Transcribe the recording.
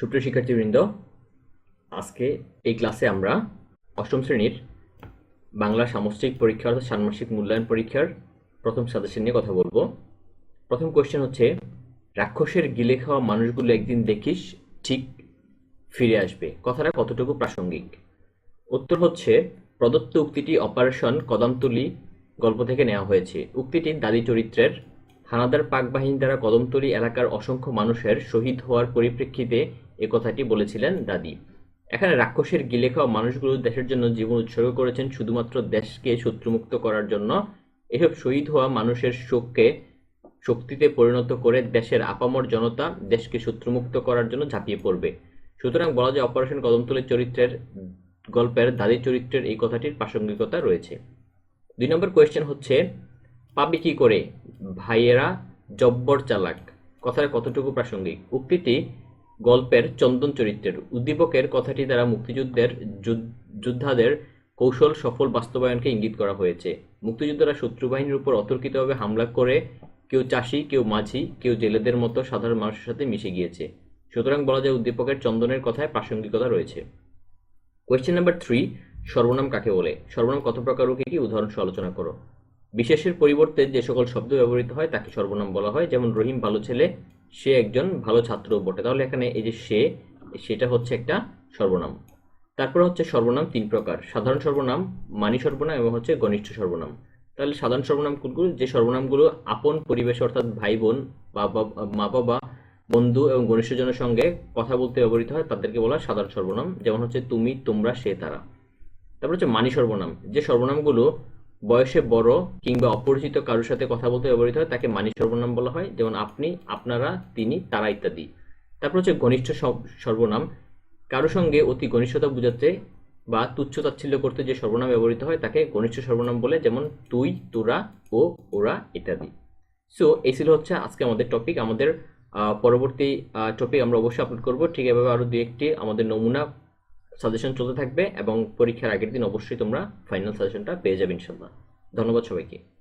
সুপ্রিয় শিক্ষার্থীবৃন্দ, আজকে এই ক্লাসে আমরা অষ্টম শ্রেণির বাংলা সামষ্টিক পরীক্ষা অর্থাৎ ষান্মাসিক মূল্যায়ন পরীক্ষার প্রথম সাজেশন নিয়ে কথা বলব। প্রথম কোয়েশ্চেন হচ্ছে, রাক্ষসের গিলে খাওয়া মানুষগুলো একদিন দেখিস, ঠিক ফিরে আসবে। কথাটা কতটুকু প্রাসঙ্গিক? উত্তর হচ্ছে, প্রদত্ত উক্তিটি অপারেশন কদমতলি গল্প থেকে নেওয়া হয়েছে। উক্তিটি দাদি চরিত্রের হানাদার পাক বাহিনী দ্বারা কদমতলি এলাকার অসংখ্য মানুষের শহীদ হওয়ার পরিপ্রেক্ষিতে এ কথাটি বলেছিলেন দাদি। এখানে রাক্ষসের গিলে খাওয়া মানুষগুলো দেশের জন্য জীবন উৎসর্গ করেছেন শুধুমাত্র দেশকে শত্রুমুক্ত করার জন্য। এসব শহীদ হওয়া মানুষের শোককে, শক্তিতে পরিণত করে দেশের আপামর জনতা দেশকে শত্রুমুক্ত করার জন্য ঝাঁপিয়ে পড়বে। সুতরাং বলা যায় অপারেশন কদমতলি চরিত্রের গল্পের দাদি চরিত্রের এই কথাটির প্রাসঙ্গিকতা রয়েছে। দুই নম্বর কোয়েশ্চেন হচ্ছে, পাবি কি করে? ভাইয়েরা জব্বর চালাক। কথাটা কতটুকু প্রাসঙ্গিক? উক্তিটি গল্পের চন্দন চরিত্রের উদ্দীপকের কথাটি দ্বারা মুক্তিযুদ্ধের যুদ্ধ- যোদ্ধাদের কৌশল সফল বাস্তবায়নকে ইঙ্গিত করা হয়েছে। মুক্তিযোদ্ধারা শত্রু বাহিনীর উপর অতর্কিতভাবে হামলা করে কেউ চাষি, কেউ মাঝি, কেউ জেলেদের মতো সাধারণ মানুষের সাথে মিশে গিয়েছে। সুতরাং বলা যায় উদ্দীপকের চন্দনের কথায় প্রাসঙ্গিকতা রয়েছে। কোয়েশ্চেন নাম্বার থ্রি সর্বনাম কাকে বলে? সর্বনাম কত প্রকার ও কি কি উদাহরণ আলোচনা করো। বিশেষের পরিবর্তে যে সকল শব্দ ব্যবহৃত হয় তাকে সর্বনাম বলা হয়। যেমন রহিম ভালো ছেলে সে একজন ভালো ছাত্র বটে। তাহলে এখানে এই যে সে, সেটা হচ্ছে একটা সর্বনাম। তারপর হচ্ছে সর্বনাম তিন প্রকার। সাধারণ সর্বনাম, মানি সর্বনাম এবং হচ্ছে ঘনিষ্ঠ সর্বনাম। তাহলে সাধারণ সর্বনাম কোনগুলো? যে সর্বনামগুলো আপন পরিবেশ, অর্থাৎ ভাই বোন বা বা- মা বাবা বন্ধু এবং ঘনিষ্ঠজনের সঙ্গে কথা বলতে ব্যবহৃত হয়, তাদেরকে বলা হয় সাধারণ সর্বনাম। যেমন হচ্ছে, তুমি, তোমরা, সে, তারা। তারপর হচ্ছে মানি সর্বনাম। যে সর্বনামগুলো বয়সে বড় কিংবা অপরিচিত কারোর সাথে কথা বলতে ব্যবহৃত হয়, তাকে মানি সর্বনাম বলা হয়। যেমন আপনি, আপনারা, তিনি, তারা ইত্যাদি। তারপর হচ্ছে ঘনিষ্ঠ সর্বনাম। কারও সঙ্গে অতি ঘনিষ্ঠতা বোঝাতে বা তুচ্ছ তাচ্ছিল্য করতে যে সর্বনাম ব্যবহৃত হয়, তাকে ঘনিষ্ঠ সর্বনাম বলে, যেমন তুই, তোরা, ও, ওরা ইত্যাদি। সো এই ছিল হচ্ছে আজকে আমাদের টপিক আমাদের পরবর্তী টপিক আমরা অবশ্যই আপলোড করব। ঠিক এভাবে আরও দু একটি আমাদের নমুনা সাজেশন চলতে থাকবে এবং পরীক্ষার আগের দিন অবশ্যই তোমরা ফাইনাল সাজেশনটা পেয়ে যাবে ইনশাল্লাহ। ধন্যবাদ সবাইকে।